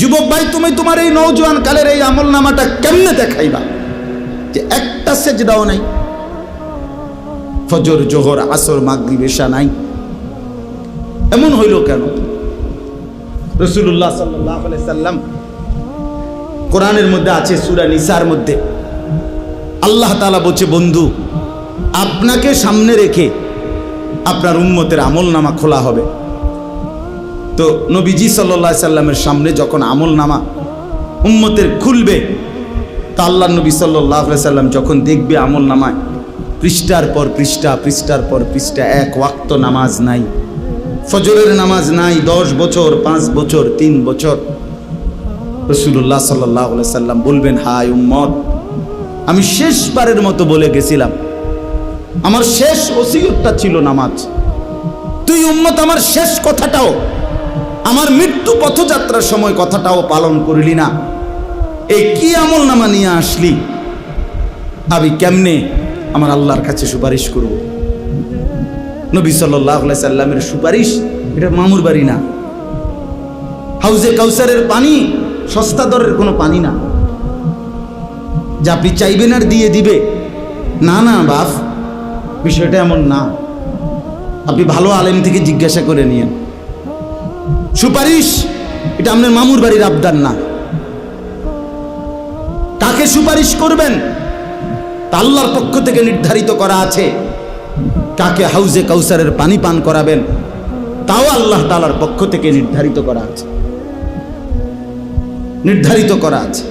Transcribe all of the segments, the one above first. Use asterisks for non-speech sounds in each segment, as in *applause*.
যুবক ভাই, তুমি তোমার এই নৌজওয়ান কালের এই আমল নামাটা কেমনে দেখাইবা? যে একটা সেজদাও নাই, ফজর, জোহর, আসর, মাগরিব, এশা নাই। এমন হইল কেন? রসুল্লাহ সাল্লাহ সাল্লাম কোরআনের মধ্যে আছে, সুরা নিসার মধ্যে। আল্লাহ তালা বলছে, বন্ধু, আপনাকে সামনে রেখে আপনার উন্মতের আমল নামা খোলা হবে। তো নবীজি সাল্লা সাল্লামের সামনে যখন আমল নামা উম্মতের খুলবে, তা আল্লাহ নবী সাল্লাহ সাল্লাম যখন দেখবে আমল নামায়, পৃষ্ঠার পর পৃষ্ঠা, পৃষ্ঠার পর পৃষ্ঠা, এক ওয়াক্ত নামাজ নাই, ফজরের নামাজ নাই, দশ বছর, পাঁচ বছর, তিন বছর রসুল্লাহ সাল্লাহ সাল্লাম বলবেন হাই উম্মত, আমি শেষবারের মতো বলে গেছিলাম, আমার শেষ ওসিয়তটা ছিল নামাজ, তুই উম্মত আমার শেষ কথাটাও আমার মৃত্যু পথযাত্রার সময় কথাটাও পালন করলি না। এই কি আমল নামা নিয়ে আসলি? আমি কেমনে আমার আল্লাহর কাছে সুপারিশ করব? নবী সাল্লাহ সাল্লামের সুপারিশ, এটা মামুর বাড়ি না। হাউজে কাউসারের পানি, সস্তা দরের কোনো পানি না। যা আপনি চাইবেন আর দিয়ে দিবে। না না, বাপ, বিষয়টা এমন না। আপনি ভালো আলেম থেকে জিজ্ঞাসা করে নিয়েন। সুপারিশ? এটা আপনার মামুর বাড়ির আবদার না। কাকে সুপারিশ করবেন? তা আল্লাহর পক্ষ থেকে নির্ধারিত করা আছে। কাকে হাউজে কাউসারের পানি পান করাবেন, তাও আল্লাহ তালার পক্ষ থেকে নির্ধারিত করা আছে। নির্ধারিত করা আছে।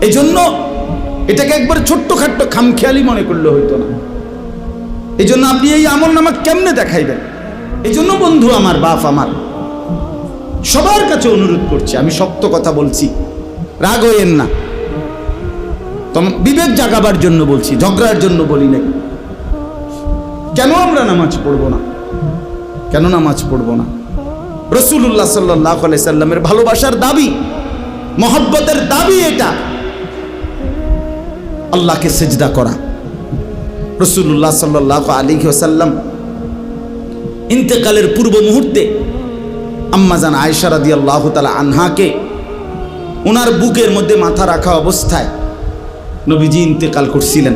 এই জন্য এটাকে একবার ছোট্ট খাট্ট খামখেয়ালি মনে করলে হইতো না। এই জন্য আপনি এই আমল নামা কেমনে দেখাইবেন? এই জন্য বন্ধু আমার, বাপ আমার সবার কাছে অনুরোধ করছি, আমি শক্ত কথা বলছি, রাগ হইয়েন না। বিবেক জাগাবার জন্য বলছি, ঝগড়ার জন্য বলি নাই। কেন আমরা নামাজ পড়ব না? কেন নামাজ পড়ব না? রসুল্লাহ সাল্লাহ সাল্লামের ভালোবাসার দাবি, মহব্বতের দাবি এটা। আল্লাহকে সেজদা করা। রসুল্লাহ সাল্লাহ আলী সাল্লাম ইন্তেকালের পূর্ব মুহূর্তে আম্মাজান আয়সা রাদি আল্লাহ তালা আনহাকে ওনার বুকের মধ্যে মাথা রাখা অবস্থায় নবীজি ইন্তেকাল করছিলেন।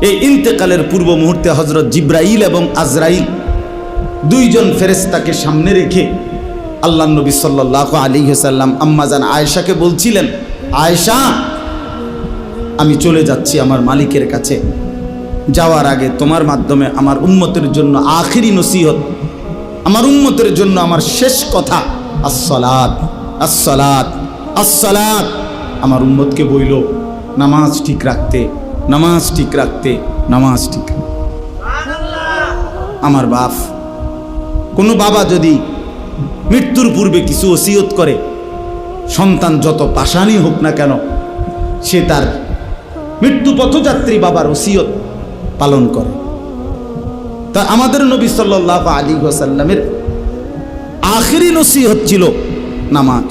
এই ইন্তেকালের পূর্ব মুহূর্তে হজরত জিব্রাইল এবং আজরাইল দুইজন ফেরেস্তাকে সামনে রেখে আল্লাহ নবী সাল্লাহ আলী সাল্লাম আম্মাজান আয়েশাকে বলছিলেন, আয়েশা, আমি চলে যাচ্ছি আমার মালিকের কাছে। যাওয়ার আগে তোমার মাধ্যমে আমার উন্মতের জন্য আখিরি নসিহত আমার উন্মতের জন্য আমার শেষ কথা, আসসালাত আসসালাত আসসালাত। আমার উম্মতকে বইল, নামাজ ঠিক রাখতে, নামাজ ঠিক রাখতে, নামাজ ঠিক আমার বাপ, কোনো বাবা যদি মৃত্যুর পূর্বে কিছু ওসিয়ত করে, সন্তান যত পাশানি হোক না কেন, সে তার মৃত্যু পথযাত্রী বাবার ওসিয়ত পালন করে। তা আমাদের নবী সাল্লাহ আলী ওসাল্লামের আখেরি নসিহত ছিল নামাজ।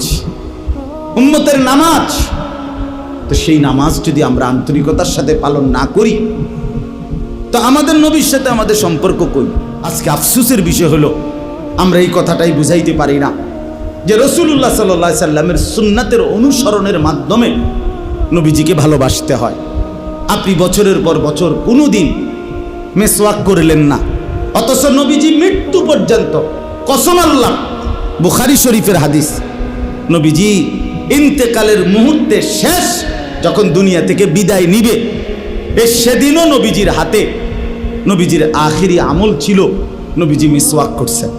উম্মতের নামাজ। তো সেই নামাজ যদি আমরা আন্তরিকতার সাথে পালন না করি, তো আমাদের নবীর সাথে আমাদের সম্পর্ক কই? আজকে আফসুসের বিষয় হলো, আমরা এই কথাটাই বুঝাইতে পারি না যে রসুল্লাহ সাল্লা সাল্লামের সুন্নাতের অনুসরণের মাধ্যমে নবীজিকে ভালোবাসতে হয়। আপনি বছরের পর বছর কোনো দিন মেসওয়াক করলেন না। অথচ নবীজি মৃত্যু পর্যন্ত কসম আল্লাহ বুখারি শরীফের হাদিস। নবীজি ইন্তেকালের মুহূর্তে শেষ যখন দুনিয়া থেকে বিদায় নিবে, এ সেদিনও নবীজির হাতে, নবীজির আখিরি আমল ছিল, নবীজি মিসওয়াক করছেন।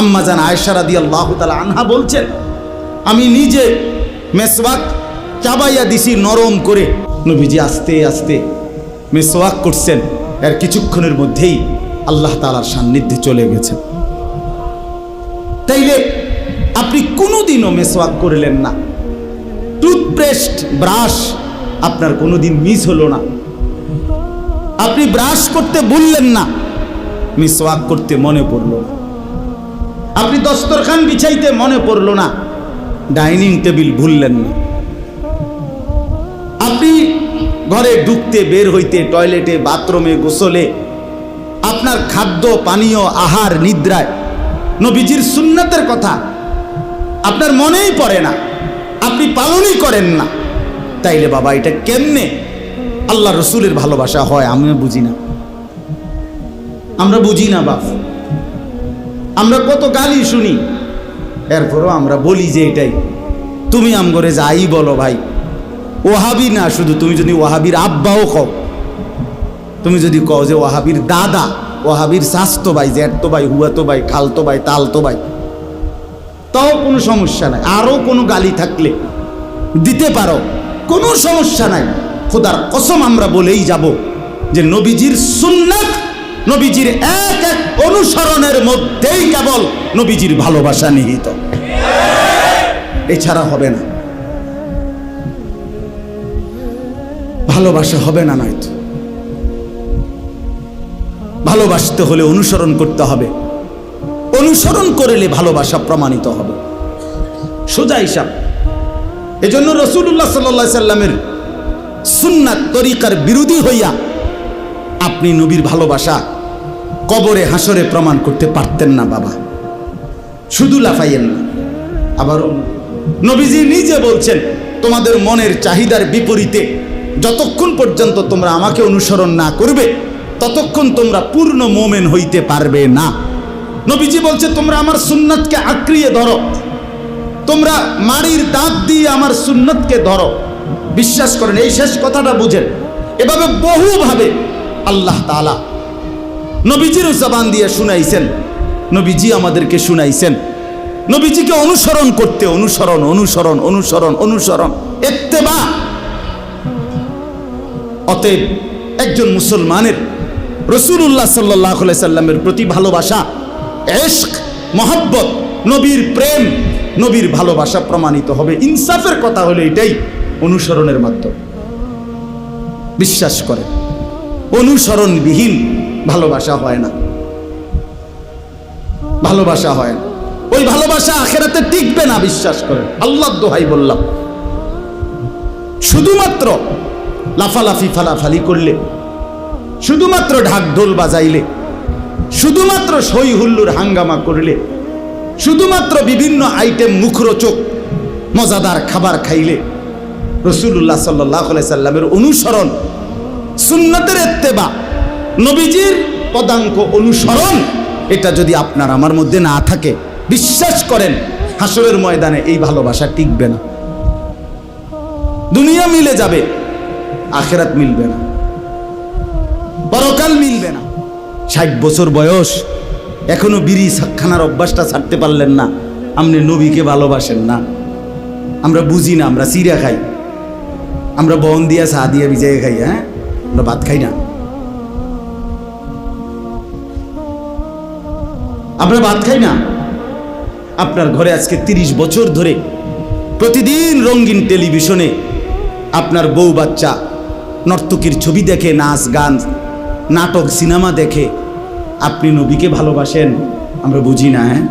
আম্মাজান আয়সারা দিয়ে আল্লাহ তালা আনহা বলছেন, আমি নিজে মেসওয়াক চাবাইয়া দিছি নরম করে। নবীজি আস্তে আস্তে মেসওয়াক করছেন, এর কিছুক্ষণের মধ্যেই আল্লাহ তালার সান্নিধ্যে চলে গেছেন। তাইলে আপনি কোনোদিনও মেসওয়াক করলেন না। টুথপেস্ট, ব্রাশ আপনার কোনোদিন মিস হলো না। আপনি ব্রাশ করতে বললেন না মিসওয়াক করতে মনে পড়ল আপনি দস্তরখান বিছাইতে মনে পড়ল না, ডাইনিং টেবিল ভুললেন না। ঘরে ঢুকতে বের হইতে টয়লেটে, বাথরুমে, গোসলে। আপনার খাদ্য, পানীয়, আহার, নিদ্রায়। নবীজির সুন্নাতের কথা। আপনার মনেই পড়ে না। আপনি পালনই করেন না। তাইলে বাবা, এটা কেমনে? আল্লাহ রসুলের ভালোবাসা হয়, আমিও বুঝি না। আমরা বুঝি না, বাপ। আমরা কত গালি শুনি। এরপরও আমরা বলি যে এটাই। তুমি আমগরে যাই বলো ভাই। ওহাবি না, শুধু তুমি যদি ওহাবির আব্বাও কও। তুমি যদি কও যে ওহাবির দাদা ওহাবির শাস্তো ভাই জ্যাঠতো ভাই, হুয়াতো ভাই, খালতো ভাই, তালতো ভাই, তাও কোনো সমস্যা নাই। আরও কোনো গালি থাকলে দিতে পারো, কোনো সমস্যা নাই। খোদার কসম আমরা বলেই যাব যে নবীজির সুন্নাত নবীজির এক এক অনুসরণের মধ্যেই কেবল নবীজির ভালোবাসা নিহিত। এছাড়া হবে না। ভালোবাসা হবে না নয়তো ভালোবাসতে হলে অনুসরণ করতে হবে। অনুসরণ করলে ভালোবাসা প্রমাণিত হবে। সোজা হিসাব। এজন্য রসুল্লাহ সাল্লা সাল্লামের সুন্নাত তরিকার বিরোধী হইয়া আপনি নবীর ভালোবাসা কবরে হাসরে প্রমাণ করতে পারতেন না বাবা। শুধু লাফাইয়েন না। আবার নবীজি নিজে বলছেন, তোমাদের মনের চাহিদার বিপরীতে যতক্ষণ পর্যন্ত তোমরা আমাকে অনুসরণ না করবে, ততক্ষণ তোমরা পূর্ণ মোমেন হইতে পারবে না। নবীজি বলছে, তোমরা আমার সুন্নাতকে আঁকড়িয়ে ধরো। তোমরা মাড়ির দাঁত দিয়ে আমার সুন্নতকে ধরো। বিশ্বাস করেন, এই শেষ কথাটা বুঝেন। এভাবে বহুভাবে আল্লাহ তালা নবীজির জবান দিয়ে শুনাইছেন। নবীজি আমাদেরকে শুনাইছেন। নবীজিকে অনুসরণ করতে অনুসরণ অনুসরণ অনুসরণ অনুসরণ। এত্তেবা অতএব একজন মুসলমানের রসুল্লাহ সাল্লাহ সাল্লামের প্রতি ভালোবাসা, এশক, মহব্বত, নবীর প্রেম, নবীর ভালোবাসা প্রমাণিত হবে। ইনসাফের কথা হলো এটাই অনুসরণের মাধ্যমে। বিশ্বাস করে অনুসরণবিহীন ভালোবাসা হয় না। ভালোবাসা হয় না। ওই ভালোবাসা আখেরাতে টিকবে না, বিশ্বাস করেন। আল্লাহ দোহাই বললাম। শুধুমাত্র লাফালাফি, ফালাফালি করলে। শুধুমাত্র ঢাক ঢোল বাজাইলে। শুধুমাত্র সই হুল্লুর হাঙ্গামা করলে। শুধুমাত্র বিভিন্ন আইটেম মুখরোচক, মজাদার খাবার খাইলে। রসুল্লাহ সাল্লাহ অনুসরণ, সুন্নতের এত্তেবা নবীজির পদাঙ্ক অনুসরণ, এটা যদি আপনার আমার মধ্যে না থাকে, বিশ্বাস করেন হাসরের ময়দানে এই ভালোবাসা টিকবে না। দুনিয়া মিলে যাবে। আখেরাত মিলবে না। পরকাল মিলবে না। ষাট বছর বয়স, এখনও বিড়ি খানার অভ্যাসটা ছাড়তে পারলেন না। আপনি নবীকে ভালোবাসেন না। আমরা বুঝি না, আমরা চিরা খাই। আমরা বন দিয়া চা দিয়া ভিজাই খাই হ্যাঁ? আমরা ভাত খাই না। আমরা ভাত খাই না। আপনার ঘরে আজকে তিরিশ বছর ধরে প্রতিদিন রঙিন টেলিভিশনে আপনার বউ বাচ্চা নর্তকীর ছবি দেখে, নাচ, গান, নাটক, সিনেমা দেখে আপনি নবীকে ভালোবাসেন? আমরা বুঝি না হ্যাঁ?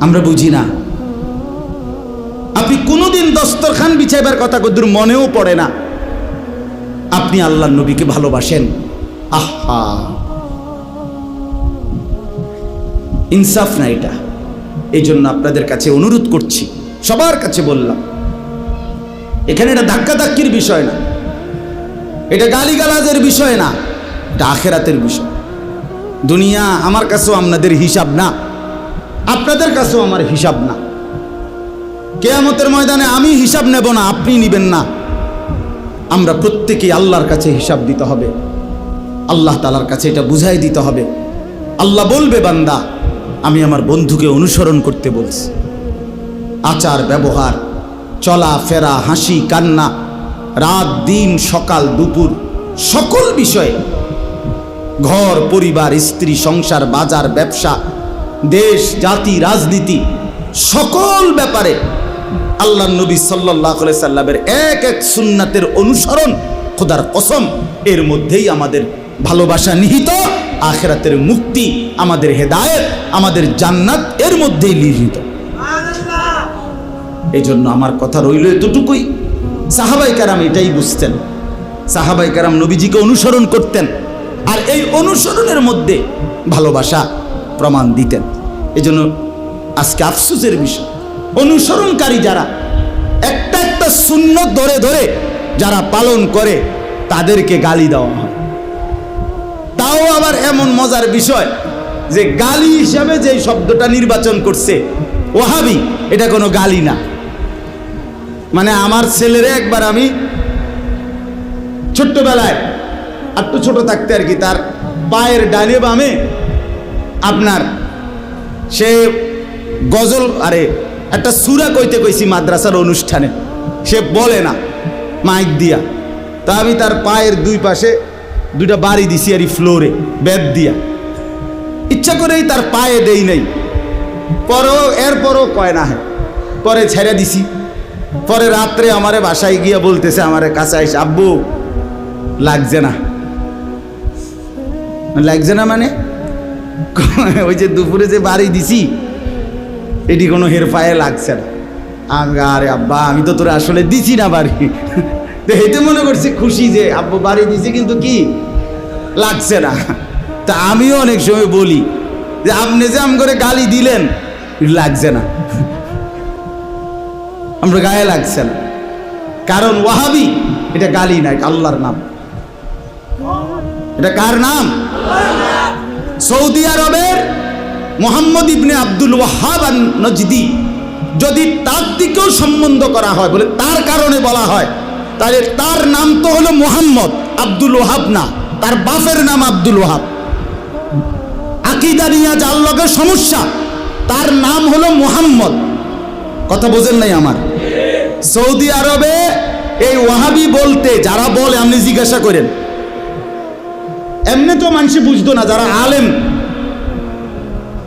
আমরা বুঝি না। আপনি কোনোদিন দস্তরখান বিছাইবার কথা কদ্দুর মনেও পড়ে না। আপনি আল্লাহ নবীকে ভালোবাসেন। আহা! ইনসাফ না এটা। এই জন্য আপনাদের কাছে অনুরোধ করছি, সবার কাছে বললাম এখানে এটা ধাক্কা ধাক্কির বিষয় না। এটা গালিগালাজের বিষয় না, এটা আখেরাতের বিষয়। দুনিয়া আমার কাছেও আপনাদের হিসাব না, আপনাদের কাছেও আমার হিসাব না। কেয়ামতের ময়দানে আমি হিসাব নেব না, আপনি নিবেন না। আমরা প্রত্যেকেই আল্লাহর কাছে হিসাব দিতে হবে। আল্লাহ তালার কাছে এটা বুঝাই দিতে হবে। আল্লাহ বলবে, বান্দা, আমি আমার বন্ধুকে অনুসরণ করতে বলছি। আচার, ব্যবহার চলা ফেরা, হাসি, কান্না, রাত, দিন, সকাল, দুপুর, সকল বিষয়ে। ঘর, পরিবার, স্ত্রী, সংসার, বাজার, ব্যবসা, দেশ, জাতি, রাজনীতি, সকল ব্যাপারে আল্লাহ নবী সাল্লাহ সাল্লামের এক এক সুন্নাতের অনুসরণ খোদার কসম, এর মধ্যেই আমাদের ভালোবাসা নিহিত, আখেরাতের মুক্তি, আমাদের হেদায়েত, আমাদের জান্নাত, এর মধ্যেই নিহিত। এই জন্য আমার কথা রইল এতটুকুই। সাহাবাই কারাম এটাই বুঝতেন। সাহাবাই কারাম নবীজিকে অনুসরণ করতেন আর এই অনুসরণের মধ্যে ভালোবাসা প্রমাণ দিতেন। এই জন্য আজকে আফসুসের বিষয়, অনুসরণকারী যারা একটা একটা শূন্য ধরে ধরে যারা পালন করে, তাদেরকে গালি দেওয়া হয়। তাও আবার এমন মজার বিষয় যে গালি হিসাবে যে শব্দটা নির্বাচন করছে ওহাবি এটা কোনো গালি না। মানে আমার ছেলেরে একবার আমি ছোট্টবেলায় একটু ছোট থাকতে আর কি, তার পায়ের ডানে বামে আপনার সে গজল, আরে, একটা সুরা কইতে কইছি মাদ্রাসার অনুষ্ঠানে। সে বলে না, মাইক দিয়া। তা আমি তার পায়ের দুই পাশে দুইটা বাড়ি দিছি আর ফ্লোরে বেদ দিয়া। ইচ্ছা করেই তার পায়ে দেই নাই। পরেও, এরপরও কয় না হ্যাঁ পরে ছেড়ে দিছি। পরে রাত্রে আমারে বাসায় গিয়া বলতেছে, আমার কাছে আইসে, আব্বু, লাগছে না। লাগছে না মানে? *laughs* ওই যে দুপুরে যে বাড়ি দিছি, এটি কোনো হের পায়ে লাগছে না। আমি আরে আব্বা, আমি তো তোরা আসলে দিছি না বাড়ি। *laughs* তো এতে মনে করছি খুশি যে, আব্বু, বাড়ি দিছি, কিন্তু কি? লাগছে না। *laughs* তা আমিও অনেক সময় বলি যে, আপনি যে আম করে গালি দিলেন, লাগছে না। আমরা গায়ে লাগছে না কারণ ওয়াহাবি, এটা গালি না এটা আল্লাহর নাম। এটা কার নাম? সৌদি আরবের মোহাম্মদ ইবনে আব্দুল ওয়াহাব নজদি যদি তার দিকেও সম্বন্ধ করা হয়, বলে তার কারণে বলা হয়, তাহলে তার নাম তো হলো মোহাম্মদ আব্দুল ওহাব না, তার বাপের নাম আব্দুল ওহাব আকিদা যার সমস্যা, তার নাম হলো মোহাম্মদ। কথা বোঝেন নাই আমার? সৌদি আরবে এই ওয়াহাবি বলতে, যারা বলে, আপনি জিজ্ঞাসা করেন। এমনি তো মানুষ বুঝতো না, যারা আলেম,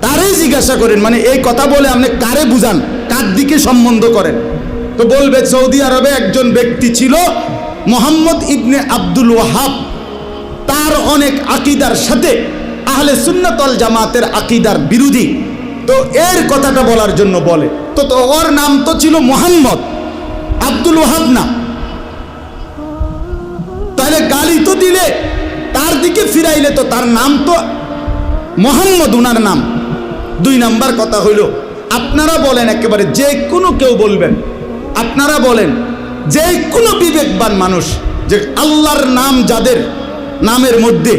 তারাই জিজ্ঞাসা করেন মানে এই কথা বলে আপনি কারে বুঝান, কার দিকে সম্বন্ধ করেন? তো বলবে, সৌদি আরবে একজন ব্যক্তি ছিল মোহাম্মদ ইবনে আব্দুল ওয়াহাব। তার অনেক আকিদার সাথে আহলে সুন্নাতল জামাতের আকিদার বিরোধী। তো এর কথাটা বলার জন্য বলে। তো ওর নাম তো ছিল মোহাম্মদ। আব্দুল ওয়াহাব না। তাহলে গালি তো দিলে, তার দিকে ফিরাইলে তো তার নাম তো মোহাম্মদ উনার নাম। দুই নাম্বার কথা হইল, আপনারা বলেন একেবারে যে কোনো কেউ বলবেন, আপনারা বলেন যে কোনো বিবেকবান মানুষ যে আল্লাহর নাম যাদের নামের মধ্যে,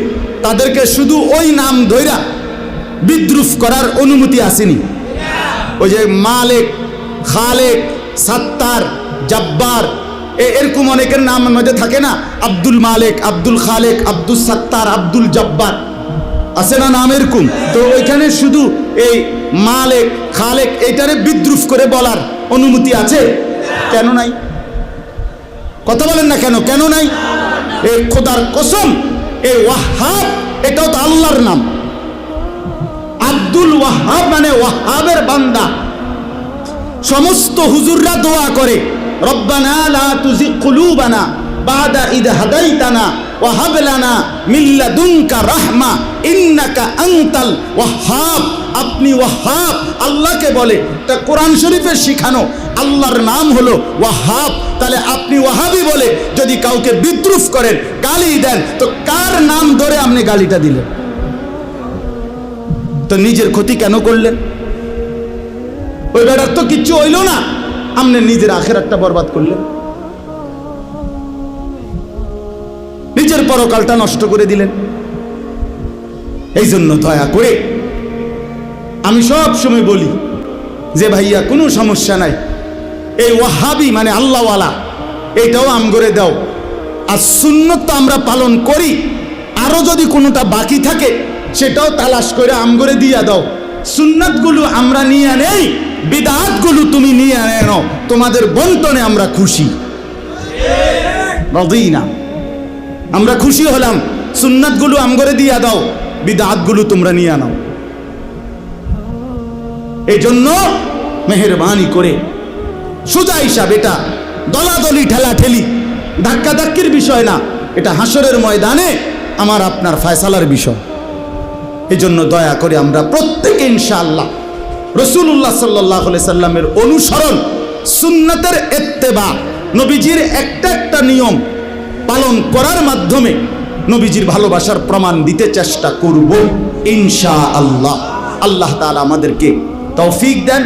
তাদেরকে শুধু ওই নাম ধইরা বিদ্রুপ করার অনুমতি আসেনি। ওই যে মালেক, খালেক, সাত্তার জব্বার। এরকম অনেকের নাম মধ্যে থাকে না। আব্দুল মালেক, আব্দুল খালেক, আব্দুল সাত্তার, আব্দুল জব্বার। আছে না নাম এরকম? তো ওইখানে শুধু এই মালেক, খালেক এটারে বিদ্রুপ করে বলার অনুমতি আছে? কেন নাই? কথা বলেন না কেন? কেন নাই? এই খোদার কসম এই ওয়াহাব, এটাও তো আল্লাহর নাম। আব্দুল ওয়াহাব মানে ওয়াহাবের বান্দা। সমস্ত হুজুররা দোয়া করে। রব্বানা লা তুজি কুলুবানা বাদা ইদ হাদাইতানা ওয়াহাব লানা মিন লাদুনকা রাহমা ইন্নাকা আনতাল ওয়াহাব আপনি ওয়াহাব আল্লাহকে বলে। তা কোরআন শরীফের শিখানো। আল্লাহর নাম হলো ওয়াহাব তাহলে আপনি ওয়াহাবি বলে যদি কাউকে বিদ্রুপ করেন, গালি দেন, তো কার নাম ধরে আপনি গালিটা দিলেন? তো নিজের ক্ষতি কেন করলেন? ওই বেটার তো কিচ্ছু হইল না। আপনি নিজের আখের একটা বরবাদ করলেন। নিজের পরকালটা নষ্ট করে দিলেন। এই জন্য দয়া করে আমি সব সময় বলি যে ভাইয়া, কোনো সমস্যা নাই। এই ওয়াহাবি মানে আল্লাহওয়ালা এইটাও আম করে দাও। আর সুন্নত তো আমরা পালন করি আরও যদি কোনোটা বাকি থাকে, সেটাও তালাশ করে আম করে দিয়া দাও। সুন্নাতগুলো আমরা নিয়ে নেই। বিদাতগুলো তুমি নিয়ে আনো, তোমাদের বন্টনে আমরা খুশি। না। আমরা খুশি হলাম, সুন্নাতগুলো আম করে দিয়া দাও, বিদাতগুলো তোমরা নিয়ে আনাও এই জন্য মেহরবানি করে, সোজা হিসাব এটা দলাদলি ঠেলা ঠেলি ধাক্কা ধাক্কির বিষয় না, এটা হাসরের ময়দানে আমার আপনার ফয়সালার বিষয়। এই জন্য দয়া করে আমরা প্রত্যেকে ইনশাআল্লাহ রসুল্লাহ সাল্লাহ সাল্লামের অনুসরণ সুন্নতের এত্তেবা, নবীজির একটা একটা নিয়ম পালন করার মাধ্যমে নবীজির ভালোবাসার প্রমাণ দিতে চেষ্টা করব ইনশা আল্লাহ আল্লাহ তালা আমাদেরকে তৌফিক দেন।